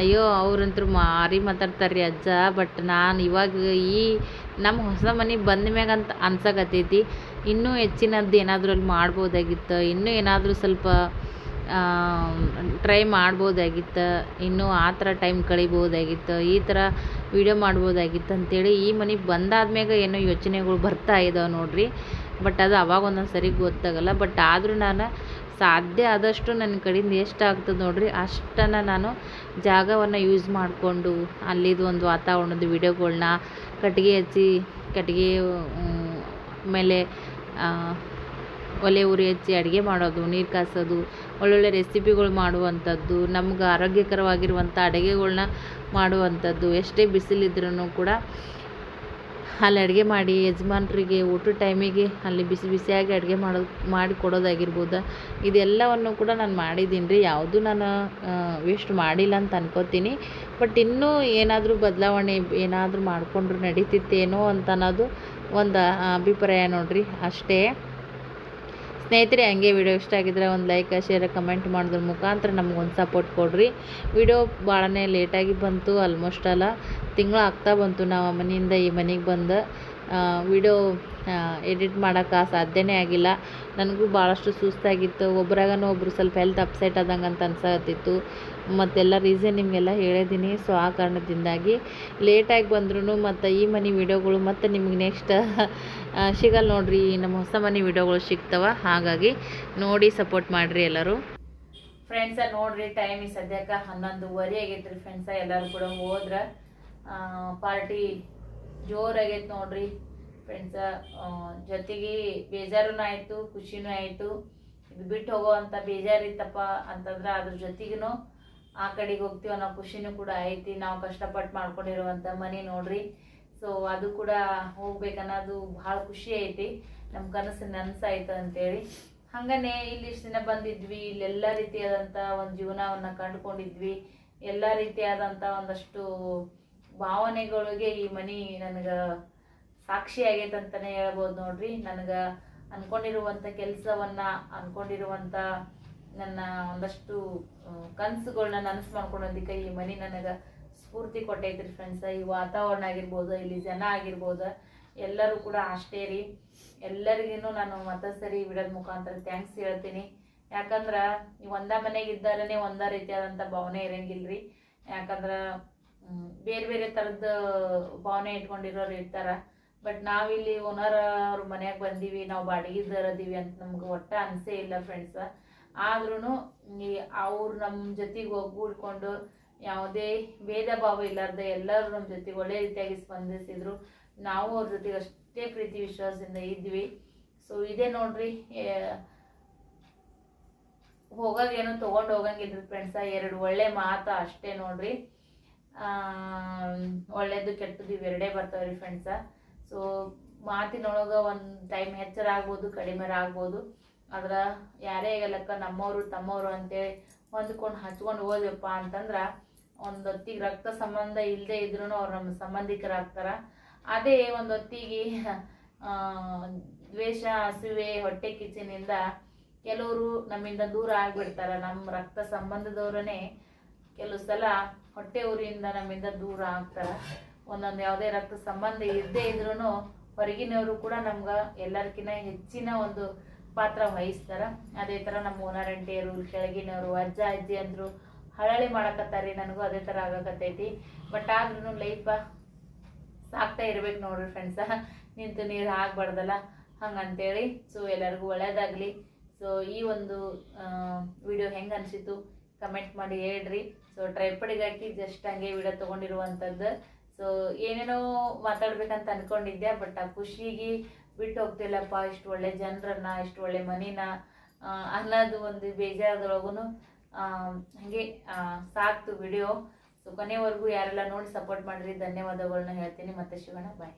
ಅಯ್ಯೋ ಅವ್ರಂತೂ ಮಾರಿ ಮಾತಾಡ್ತಾರೆ ರೀ ಅಜ್ಜ. ಬಟ್ ನಾನು ಇವಾಗ ಈ ನಮ್ಮ ಹೊಸ ಮನೆಗೆ ಬಂದ ಮ್ಯಾಗ ಅಂತ ಅನ್ಸಕತ್ತೈತಿ. ಇನ್ನೂ ಹೆಚ್ಚಿನದ್ದು ಏನಾದರೂ ಅಲ್ಲಿ ಮಾಡ್ಬೋದಾಗಿತ್ತು, ಇನ್ನೂ ಏನಾದರೂ ಸ್ವಲ್ಪ ಟ್ರೈ ಮಾಡ್ಬೋದಾಗಿತ್ತು, ಇನ್ನೂ ಆ ಥರ ಟೈಮ್ ಕಳಿಬೋದಾಗಿತ್ತು, ಈ ಥರ ವೀಡಿಯೋ ಮಾಡ್ಬೋದಾಗಿತ್ತು ಅಂತೇಳಿ ಈ ಮನೆಗೆ ಬಂದಾದ್ಮ್ಯಾಗ ಏನೋ ಯೋಚನೆಗಳು ಬರ್ತಾ ಇದಾವೆ ನೋಡಿರಿ. ಬಟ್ ಅದು ಅವಾಗ ಒಂದೊಂದು ಸರಿ ಗೊತ್ತಾಗಲ್ಲ. ಬಟ್ ಆದರೂ ನಾನು ಸಾಧ್ಯ ಆದಷ್ಟು ನನ್ನ ಕಡೆಯಿಂದ ಎಷ್ಟು ಆಗ್ತದೆ ನೋಡ್ರಿ, ಅಷ್ಟನ್ನು ನಾನು ಜಾಗವನ್ನು ಯೂಸ್ ಮಾಡಿಕೊಂಡು ಅಲ್ಲಿದು ಒಂದು ವಾತಾವರಣದ ವಿಡಿಯೋಗಳನ್ನ ಕಟ್ಟಿಗೆ ಹಚ್ಚಿ, ಕಟ್ಟಿಗೆ ಮೇಲೆ ಒಲೆ ಉರಿ ಹಚ್ಚಿ ಅಡುಗೆ ಮಾಡೋದು, ನೀರು ಕಾಸೋದು, ಒಳ್ಳೊಳ್ಳೆ ರೆಸಿಪಿಗಳು ಮಾಡುವಂಥದ್ದು, ನಮ್ಗೆ ಆರೋಗ್ಯಕರವಾಗಿರುವಂಥ ಅಡುಗೆಗಳ್ನ ಮಾಡುವಂಥದ್ದು, ಎಷ್ಟೇ ಬಿಸಿಲಿದ್ರೂ ಕೂಡ ಅಲ್ಲಿ ಅಡುಗೆ ಮಾಡಿ ಯಜಮಾನ್ರಿಗೆ ಊಟದ ಟೈಮಿಗೆ ಅಲ್ಲಿ ಬಿಸಿ ಬಿಸಿಯಾಗಿ ಅಡುಗೆ ಮಾಡೋದು, ಮಾಡಿ ಕೊಡೋದಾಗಿರ್ಬೋದು. ಇದೆಲ್ಲವನ್ನು ಕೂಡ ನಾನು ಮಾಡಿದ್ದೀನಿ ರೀ ಯಾವುದೂ ನಾನು ವೇಸ್ಟ್ ಮಾಡಿಲ್ಲ ಅಂತ ಅನ್ಕೋತೀನಿ. ಬಟ್ ಇನ್ನೂ ಏನಾದರೂ ಬದಲಾವಣೆ ಏನಾದರೂ ಮಾಡಿಕೊಂಡ್ರು ನಡೀತಿತ್ತೇನೋ ಅಂತ ಅನ್ನೋದು ಒಂದು ಅಭಿಪ್ರಾಯ ನೋಡಿರಿ ಅಷ್ಟೇ. ಸ್ನೇಹಿತರೆ, ಹಂಗೆ ವಿಡಿಯೋ ಇಷ್ಟ ಆಗಿದ್ರೆ ಒಂದು ಲೈಕ್ ಶೇರ್ ಕಮೆಂಟ್ ಮಾಡೋದ್ರ ಮುಖಾಂತರ ಒಂದು ಸಪೋರ್ಟ್ ಕೊಡ್ರಿ. ವಿಡಿಯೋ ಭಾಳನೇ ಲೇಟಾಗಿ ಬಂತು ಆಲ್ಮೋಸ್ಟ್ ಅಲ್ಲ. ತಿಂಗಳು ಆಗ್ತಾ ಬಂತು ನಾವು ಆ ಮನೆಯಿಂದ ಈ ಮನೆಗೆ ಬಂದು. ವಿಡಿಯೋ ಎಡಿಟ್ ಮಾಡೋಕ್ಕೆ ಸಾಧ್ಯನೇ ಆಗಿಲ್ಲ. ನನಗೂ ಭಾಳಷ್ಟು ಸುಸ್ತಾಗಿತ್ತು. ಒಬ್ರಾಗನೂ ಒಬ್ಬರು ಸ್ವಲ್ಪ ಹೆಲ್ತ್ ಅಪ್ಸೆಟ್ ಆದಂಗೆ ಅಂತ ಅನ್ಸತ್ತಿತ್ತು. ಮತ್ತೆಲ್ಲ ರೀಸನ್ ನಿಮಗೆಲ್ಲ ಹೇಳಿದ್ದೀನಿ ಸೊ ಆ ಕಾರಣದಿಂದಾಗಿ ಲೇಟಾಗಿ ಬಂದ್ರೂ ಮತ್ತು ಈ ಮನೆ ವಿಡಿಯೋಗಳು ಮತ್ತು ನಿಮಗೆ ನೆಕ್ಸ್ಟ್ [LAUGHS] ಸಿಗಲ್ಲ ನೋಡ್ರಿ, ನಮ್ಮ ಹೊಸ ಮನೆ ವಿಡಿಯೋಗಳು ಸಿಗ್ತವ, ಹಾಗಾಗಿ ನೋಡಿ ಸಪೋರ್ಟ್ ಮಾಡಿರಿ ಎಲ್ಲರೂ. ಫ್ರೆಂಡ್ಸ ನೋಡ್ರಿ ಟೈಮ್ ಈ ಸದ್ಯಕ್ಕೆ ಹನ್ನೊಂದುವರೆ ಆಗೈತ್ರಿ ಫ್ರೆಂಡ್ಸ ಎಲ್ಲರೂ ಕೂಡ ಹೋದ್ರ. ಪಾರ್ಟಿ ಜೋರಾಗೈತೆ ನೋಡ್ರಿ ಫ್ರೆಂಡ್ಸ ಜೊತೆಗೆ ಬೇಜಾರು ಆಯಿತು, ಖುಷಿನೂ ಆಯಿತು. ಇದು ಬಿಟ್ಟು ಹೋಗೋವಂಥ ಬೇಜಾರಿತ್ತಪ್ಪ ಅಂತಂದ್ರೆ ಅದ್ರ ಜೊತೆಗೂ ಆ ಕಡೆಗೆ ಹೋಗ್ತೀವಿ ಅನ್ನೋ ಖುಷಿನೂ ಕೂಡ ಐತಿ ನಾವು ಕಷ್ಟಪಟ್ಟು ಮಾಡ್ಕೊಂಡಿರುವಂಥ ಮನೆ ನೋಡ್ರಿ. ಸೊ ಅದು ಕೂಡ ಹೋಗ್ಬೇಕನ್ನೋದು ಭಾಳ ಖುಷಿ ಐತಿ. ನಮ್ಮ ಕನಸು ನನಸಾಯ್ತು ಅಂತೇಳಿ. ಹಂಗನೆ ಇಲ್ಲಿ ಇಷ್ಟು ದಿನ ಬಂದಿದ್ವಿ ಇಲ್ಲೆಲ್ಲ ರೀತಿಯಾದಂಥ ಒಂದು ಜೀವನವನ್ನ ಕಂಡುಕೊಂಡಿದ್ವಿ. ಎಲ್ಲ ರೀತಿಯಾದಂಥ ಒಂದಷ್ಟು ಭಾವನೆಗಳಿಗೆ ಈ ಮನಿ ನನಗೆ ಸಾಕ್ಷಿ ಆಗೈತೆ ಅಂತಾನೆ ಹೇಳ್ಬೋದು ನೋಡ್ರಿ. ನನಗೆ ಅನ್ಕೊಂಡಿರುವಂತ ಕೆಲಸವನ್ನ, ಅನ್ಕೊಂಡಿರುವಂತ ನನ್ನ ಒಂದಷ್ಟು ಕನಸುಗಳನ್ನ ನನಸು ಮಾಡ್ಕೊಳೋದಕ್ಕೆ ಈ ಮನಿ ನನಗೆ ಸ್ಫೂರ್ತಿ ಕೊಟ್ಟೈತ್ರಿ ಫ್ರೆಂಡ್ಸ್ ಈ ವಾತಾವರಣ ಆಗಿರ್ಬೋದು, ಇಲ್ಲಿ ಜನ ಆಗಿರ್ಬೋದು, ಎಲ್ಲರೂ ಕೂಡ ಅಷ್ಟೇ ರೀ. ಎಲ್ಲರಿಗೂ ನಾನು ಮತ್ತೊಂದ್ಸರಿ ವಿಡೋದ ಮುಖಾಂತರ ಥ್ಯಾಂಕ್ಸ್ ಹೇಳ್ತೀನಿ. ಯಾಕಂದ್ರೆ ಈ ಒಂದ ಮನೆಗೆ ಇದ್ದಾರೇ ಒಂದ ರೀತಿಯಾದಂಥ ಭಾವನೆ ಇರಂಗಿಲ್ರಿ. ಯಾಕಂದ್ರೆ ಬೇರೆ ಬೇರೆ ಥರದ ಭಾವನೆ ಇಟ್ಕೊಂಡಿರೋರು ಇರ್ತಾರೆ. ಬಟ್ ನಾವಿಲ್ಲಿ ಓನರ್ ಅವ್ರ ಮನೆಯಾಗ ಬಂದೀವಿ, ನಾವು ಬಾಡಿಗೆದಾರದೀವಿ ಅಂತ ನಮ್ಗೆ ಒಟ್ಟು ಅನಿಸೇ ಇಲ್ಲ ಫ್ರೆಂಡ್ಸ್ ಆದ್ರೂ ಈ ಅವ್ರು ನಮ್ಮ ಜೊತೆಗೆ ಒಗ್ಗೂಡ್ಕೊಂಡು ಯಾವುದೇ ಭೇದ ಭಾವ ಇಲ್ಲಾರ್ದ ಎಲ್ಲರೂ ನಮ್ಮ ಜೊತೆಗೆ ಒಳ್ಳೆ ರೀತಿಯಾಗಿ ಸ್ಪಂದಿಸಿದ್ರು. ನಾವು ಅವ್ರ ಜೊತೆಗೆ ಅಷ್ಟೇ ಪ್ರೀತಿ ವಿಶ್ವಾಸದಿಂದ ಇದ್ವಿ. ಸೊ ಇದೇ ನೋಡ್ರಿ ಹೋಗಾಗ ಏನೋ ತಗೊಂಡು ಹೋಗಂಗಿಲ್ರಿ ಫ್ರೆಂಡ್ಸ ಎರಡು ಒಳ್ಳೆ ಮಾತು ಅಷ್ಟೇ ನೋಡ್ರಿ. ಒಳ್ಳೇದು ಕೆಟ್ಟದ್ದು ಇವೆರಡೇ ಬರ್ತಾವ್ರಿ ಫ್ರೆಂಡ್ಸ ಸೊ ಮಾತಿನೊಳಗ ಒಂದು ಟೈಮ್ ಹೆಚ್ಚರ ಆಗ್ಬೋದು, ಕಡಿಮೆ ಆಗ್ಬೋದು. ಆದ್ರೆ ಯಾರೇ ಆಗಲಕ್ಕ ನಮ್ಮವರು ತಮ್ಮವರು ಅಂತೇಳಿ ಹೊಂದ್ಕೊಂಡು ಹಚ್ಕೊಂಡು ಹೋದ್ವಪ್ಪ ಅಂತಂದ್ರ ಒಂದು ಹೊತ್ತಿಗೆ ರಕ್ತ ಸಂಬಂಧ ಇಲ್ಲದೆ ಇದ್ರೂ ಅವ್ರು ನಮ್ಮ ಸಂಬಂಧಿಕರಾಗ್ತಾರ. ಅದೇ ಒಂದೊತ್ತಿಗೆ ದ್ವೇಷ, ಹಸಿವೆ, ಹೊಟ್ಟೆ ಕಿಚ್ಚಿನಿಂದ ಕೆಲವರು ನಮ್ಮಿಂದ ದೂರ ಆಗ್ಬಿಡ್ತಾರ. ನಮ್ಮ ರಕ್ತ ಸಂಬಂಧದವ್ರನ್ನೇ ಕೆಲವು ಸಲ ಹೊಟ್ಟೆ ಉರಿಯಿಂದ ನಮ್ಮಿಂದ ದೂರ ಆಗ್ತಾರ. ಒಂದೊಂದು ಯಾವುದೇ ರಕ್ತ ಸಂಬಂಧ ಇದ್ದೇ ಇದ್ರೂ ಹೊರಗಿನವರು ಕೂಡ ನಮ್ಗೆ ಎಲ್ಲರಿಗಿನ್ನ ಹೆಚ್ಚಿನ ಒಂದು ಪಾತ್ರ ವಹಿಸ್ತಾರ. ಅದೇ ಥರ ನಮ್ಮ ಓನರ್ ಅಂಟಿಯರು ಕೆಳಗಿನವರು, ಅಜ್ಜ ಅಜ್ಜಿ ಅಂದ್ರು ಹಳಳಿ ಮಾಡಕತ್ತಾರಿ ನನಗೂ ಅದೇ ಥರ ಆಗಕತ್ತೈತಿ. ಬಟ್ ಆದ್ರೂ ಲೈಫ ಸಾಕ್ತಾ ಇರ್ಬೇಕು ನೋಡ್ರಿ ಫ್ರೆಂಡ್ಸ ನಿಂತು ನೀರು ಆಗ್ಬಾರ್ದಲ್ಲ ಹಂಗಂತೇಳಿ ಸೊ ಎಲ್ಲರಿಗೂ ಒಳ್ಳೇದಾಗ್ಲಿ. ಸೊ ಈ ಒಂದು ವಿಡಿಯೋ ಹೆಂಗೆ ಅನಿಸಿತು ಕಮೆಂಟ್ ಮಾಡಿ ಹೇಳ್ರಿ. ಸೊ ಟ್ರೈಪಡಿಗೆ ಹಾಕಿ ಜಸ್ಟ್ ಹಂಗೆ ವಿಡಿಯೋ ತೊಗೊಂಡಿರುವಂಥದ್ದು ಸೊ ಏನೇನೋ ಮಾತಾಡ್ಬೇಕಂತ ಅನ್ಕೊಂಡಿದ್ದೆ ಬಟ್ ಆ ಖುಷಿಗೆ ಬಿಟ್ಟು ಹೋಗ್ತಿಲ್ಲಪ್ಪ. ಇಷ್ಟು ಒಳ್ಳೆ ಜನರನ್ನ, ಇಷ್ಟು ಒಳ್ಳೆ ಮನಿನ ಅನ್ನೋದು ಒಂದು ಬೇಜಾರದೊಳಗೂ ಹಾಗೆ ಸಾಕ್ತು ವಿಡಿಯೋ ಸೊ ಕೊನೆವರೆಗೂ ಯಾರೆಲ್ಲ ನೋಡಿ ಸಪೋರ್ಟ್ ಮಾಡಿರಿ ಧನ್ಯವಾದಗಳನ್ನ ಹೇಳ್ತೀನಿ. ಮತ್ತೆ ಶಿವಣ್ಣ ಬಾಯ್